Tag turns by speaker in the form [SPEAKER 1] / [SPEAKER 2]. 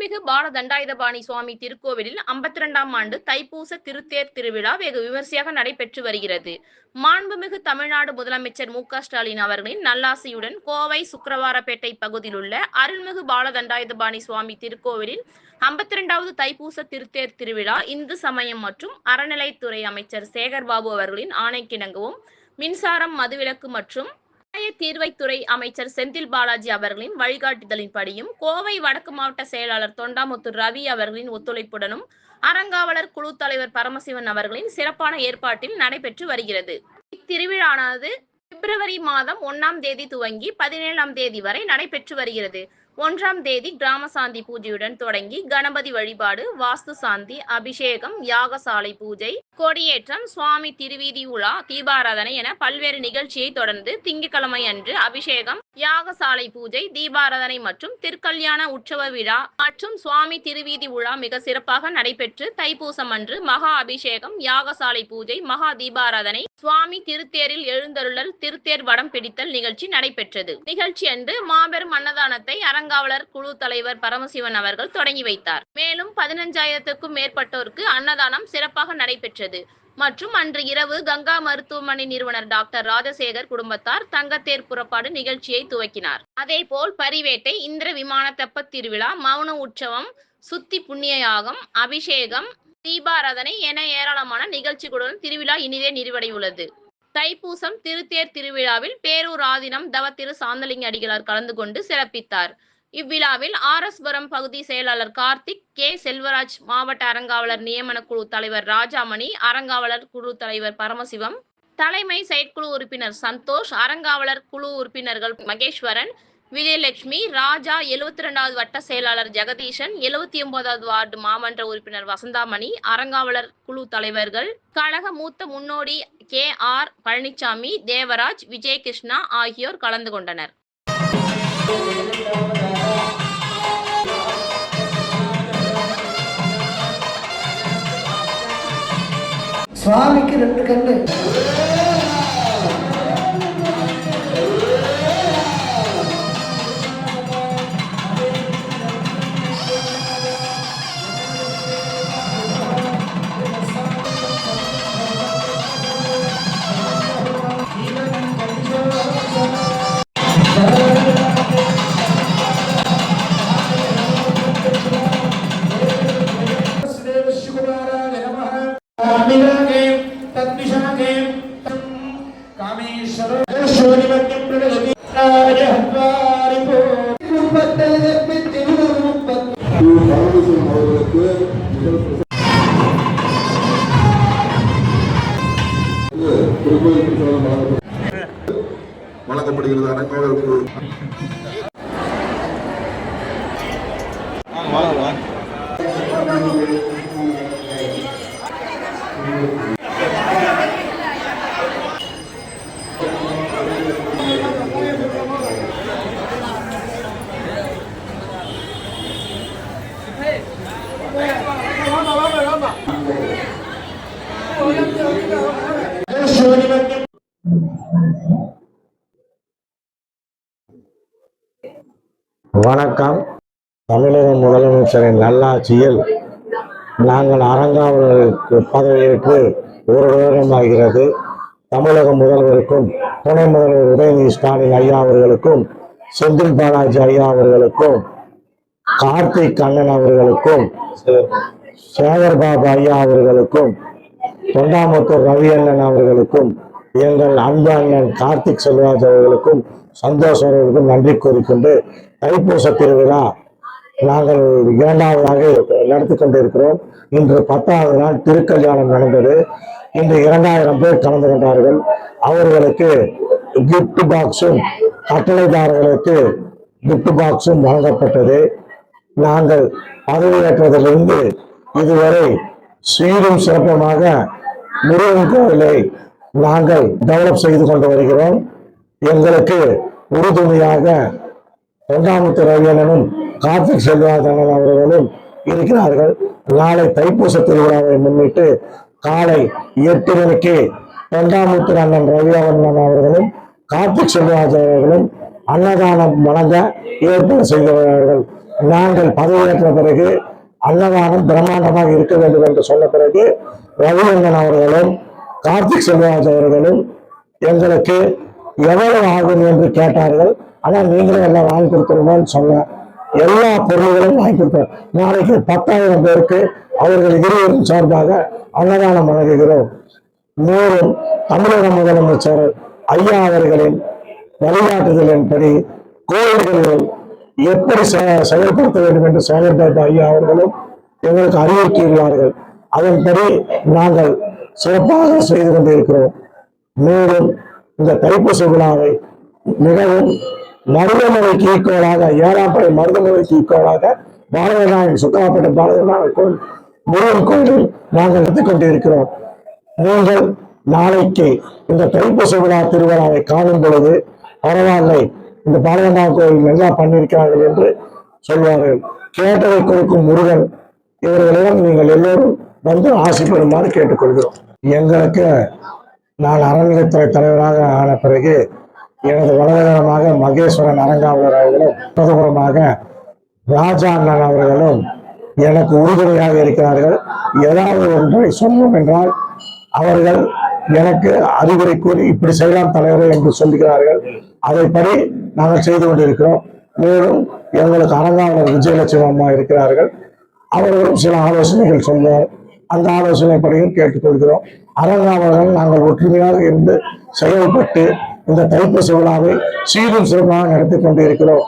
[SPEAKER 1] அருள்மிகு பால தண்டாயுதபாணி சுவாமி திருக்கோவிலில் ஐம்பத்தி ரெண்டாம் ஆண்டு தைப்பூச திருத்தேர் திருவிழா வெகு விமர்சையாக நடைபெற்று வருகிறது. மாண்புமிகு தமிழ்நாடு முதலமைச்சர் மு ஸ்டாலின் அவர்களின் நல்லாசியுடன் கோவை சுக்கரவாரப்பேட்டை பகுதியில் உள்ள அருள்மிகு பால தண்டாயுதபாணி சுவாமி திருக்கோவிலில் ஐம்பத்தி இரண்டாவது தைப்பூச திருத்தேர் திருவிழா இந்து சமயம் மற்றும் அறநிலைத்துறை அமைச்சர் சேகர்பாபு அவர்களின் ஆணைக்கிணங்கவும் மின்சாரம் மதுவிலக்கு மற்றும் நியாய தீர்வைத்துறை அமைச்சர் செந்தில் பாலாஜி அவர்களின் வழிகாட்டுதலின்படியும் கோவை வடக்கு மாவட்ட செயலாளர் தொண்டாமுத்தூர் ரவி அவர்களின் ஒத்துழைப்புடனும் அறங்காவலர் குழு தலைவர் பரமசிவன் அவர்களின் சிறப்பான ஏற்பாட்டில் நடைபெற்று வருகிறது. இத்திருவிழானது பிப்ரவரி மாதம் ஒன்னாம் தேதி துவங்கி பதினேழாம் தேதி வரை நடைபெற்று வருகிறது. ஒன்றாம் தேதி கிராம சாந்தி பூஜையுடன் தொடங்கி கணபதி வழிபாடு வாஸ்து சாந்தி அபிஷேகம் யாகசாலை பூஜை கொடியேற்றம் சுவாமி திருவீதி உலா தீபாராதனை என பல்வேறு நிகழ்ச்சியை தொடர்ந்து திங்கட்கிழமை அன்று அபிஷேகம் யாகசாலை பூஜை தீபாராதனை மற்றும் திருக்கல்யாண உற்சவ விழா மற்றும் சுவாமி திருவீதி உலா மிக சிறப்பாக நடைபெற்று தைப்பூசம் அன்று மகா அபிஷேகம் யாகசாலை பூஜை மகா தீபாராதனை சுவாமி திருத்தேரில் எழுந்தருளல் திருத்தேர் வடம் பிடித்தல் நிகழ்ச்சி நடைபெற்றது. நிகழ்ச்சி அன்று மாபெரும் அன்னதானத்தை அறங்காவலர் குழு தலைவர் பரமசிவன் அவர்கள் தொடங்கி வைத்தார். மேலும் பதினஞ்சாயிரத்துக்கும் மேற்பட்டோருக்கு அன்னதானம் சிறப்பாக நடைபெற்றது. மற்றும் அன்று இரவு கங்கா மருத்துவமனை நிறுவனர் டாக்டர் ராஜசேகர் குடும்பத்தார் தங்கத்தேர் புறப்பாடு நிகழ்ச்சியை துவக்கினார். அதேபோல் பரிவேட்டை இந்திர விமான தெப்பத் திருவிழா மௌன உற்சவம் சுத்தி புண்ணிய யாகம் அபிஷேகம் தீபாராதனை என ஏராளமான நிகழ்ச்சிகளுடன் திருவிழா இனிதே நிறைவடையுள்ளது தைப்பூசம் திருத்தேர் திருவிழாவில் பேரூர் ஆதினம் தவ திரு சாந்தலிங்க அடிகளார் கலந்து கொண்டு சிறப்பித்தார். இவ்விழாவில் ஆர்எஸ்புரம் பகுதி செயலாளர் கார்த்திக் கே. செல்வராஜ் மாவட்ட அறங்காவலர் நியமன குழு தலைவர் ராஜாமணி அறங்காவலர் குழு தலைவர் பரமசிவம் தலைமை செயற்குழு உறுப்பினர் சந்தோஷ் அறங்காவலர் குழு உறுப்பினர்கள் மகேஸ்வரன் விஜயலட்சுமி ராஜா எழுவத்தி ரெண்டாவது வட்ட செயலாளர் ஜெகதீஷன் எழுவத்தி ஒன்பதாவது வார்டு மாமன்ற உறுப்பினர் வசந்தாமணி அறங்காவலர் குழு தலைவர்கள் கழக மூத்த முன்னோடி கே. ஆர். பழனிசாமி தேவராஜ் விஜயகிருஷ்ணா ஆகியோர் கலந்து கொண்டனர்.
[SPEAKER 2] சுவாமிக்கு ரெண்டு கண்ணு.
[SPEAKER 3] அவர்களுக்கு முதல் வழங்கப்படுகிறது அனைவரும் குழு
[SPEAKER 4] வணக்கம். தமிழக முதலமைச்சரின் நல்லாட்சியில் நாங்கள் அறங்காவலருக்கு பதவியேற்று ஒரு வருடமாகிறது தமிழக முதல்வருக்கும் துணை முதல்வர் உதயநிதி ஸ்டாலின் ஐயா அவர்களுக்கும் செந்தில் பாலாஜி ஐயா அவர்களுக்கும் கார்த்திக் கண்ணன் அவர்களுக்கும் சேகர்பாபு ஐயா அவர்களுக்கும் தொண்டாமுத்தூர் ரவி அண்ணன் அவர்களுக்கும் எங்கள் அன்பு அண்ணன் கார்த்திக் செல்வராஜ் அவர்களுக்கும் சந்தோஷ் நன்றி கூறிக்கொண்டு தைப்பூச திருவிழா நாங்கள் இரண்டாவதாக நடத்தி கொண்டிருக்கிறோம். இன்று பத்தாவது நாள் திருக்கல்யாணம் நடந்தது. இன்று இரண்டாயிரம் பேர் கலந்து கொண்டார்கள். அவர்களுக்கு கிஃப்ட் பாக்ஸும் கட்டளைதாரர்களுக்கு கிஃப்ட் பாக்ஸும் வழங்கப்பட்டது. நாங்கள் பதவியேற்றதிலிருந்து இதுவரை சீரும் சிறப்பமாக முருகன் கோவிலை நாங்கள் டெவலப் செய்து கொண்டு வருகிறோம். எங்களுக்கு உறுதுணையாக தொண்டாமுத்து ரவியனும் கார்த்திக் செல்வாதனன் அவர்களும் இருக்கிறார்கள். நாளை தைப்பூச திருவிழாவை முன்னிட்டு காலை எட்டு மணிக்கு தொண்டாமுத்து அண்ணன் ரவியவண்ணன் அவர்களும் கார்த்திக் செல்வராஜ் அவர்களும் அன்னதானம் வழங்க ஏற்பாடு செய்தவர்கள் நாங்கள் பதவியேற்ற பிறகு அன்னதானம் பிரம்மாண்டமாக இருக்க வேண்டும் என்று சொன்ன பிறகு ரவிரங்கன் அவர்களும் கார்த்திக் செல்வராஜ் அவர்களும் எங்களுக்கு எவ்வளவு ஆகும் என்று கேட்டார்கள். ஆனால் நீங்களும் எல்லாம் வாங்கி கொடுத்துருவோம்னு சொன்னேன் எல்லா பொருள்களும் வாங்கி கொடுத்தோம் நாளைக்கு பத்தாயிரம் பேருக்கு அவர்கள் இருவரும் சார்பாக அன்னதானம் வழங்குகிறோம். மேலும் தமிழக முதலமைச்சர் ஐயா அவர்களின் வழிகாட்டுதலின்படி கோயில்களில் எப்படி செ- செயல்படுத்த வேண்டும் என்று செயல்பட்ட ஐயா அவர்களும் எங்களுக்கு அறிவுறுத்தியுள்ளார்கள் அதன்படி நாங்கள் சிறப்பாக செய்து கொண்டிருக்கிறோம். மேலும் இந்த தைப்பூச விழாவை மிகவும் மருதமலைக்கு ஈக்குவலாக ஏழாம் படை மருதமலைக்கு ஈக்குவலாக பாரதநாயகன் சுத்தமாப்பட்ட பாரதநாயகன் கோயில் முருகன் கோயிலில் நாங்கள் எடுத்துக் கொண்டிருக்கிறோம். நீங்கள் நாளைக்கு இந்த தைப்பூச விழா திருவிழாவை காணும் பொழுது பரவாயில்லை இந்த பாரதநாயகன் கோயில் நல்லா பண்ணியிருக்கிறார்கள் என்று சொல்வார்கள். கேட்டதை கொடுக்கும் முருகன் இவர்களிடம் நீங்கள் எல்லோரும் வந்து ஆசைப்படுமாறு கேட்டுக்கொள்கிறோம். எங்களுக்கு நான் அறநிலைத்துறை தலைவராக ஆன பிறகு எனது வலதுகரமாக மகேஸ்வரன் அரங்காவலர் அவர்களும் பிரதமரமாக ராஜா அண்ணன் அவர்களும் எனக்கு உறுதுணையாக இருக்கிறார்கள். ஏதாவது ஒன்றை சொல்லும் என்றால் அவர்கள் எனக்கு அறிவுரை கூறி இப்படி செய்யலாம் தலைவரே என்று சொல்லுகிறார்கள். அதைப்படி நாங்கள் செய்து கொண்டிருக்கிறோம். மேலும் எங்களுக்கு அரங்காவலர் விஜயலட்சுமி அம்மா இருக்கிறார்கள். அவர்களும் சில ஆலோசனைகள் சொல்வார். அந்த ஆலோசனைப்படியும் கேட்டுக்கொள்கிறோம். அரங்காவலர்கள் நாங்கள் ஒற்றுமையாக இருந்து செயல்பட்டு இந்த தைப்பூச விழாவை சீரும் சிறப்பாக நடத்தி கொண்டிருக்கிறோம்.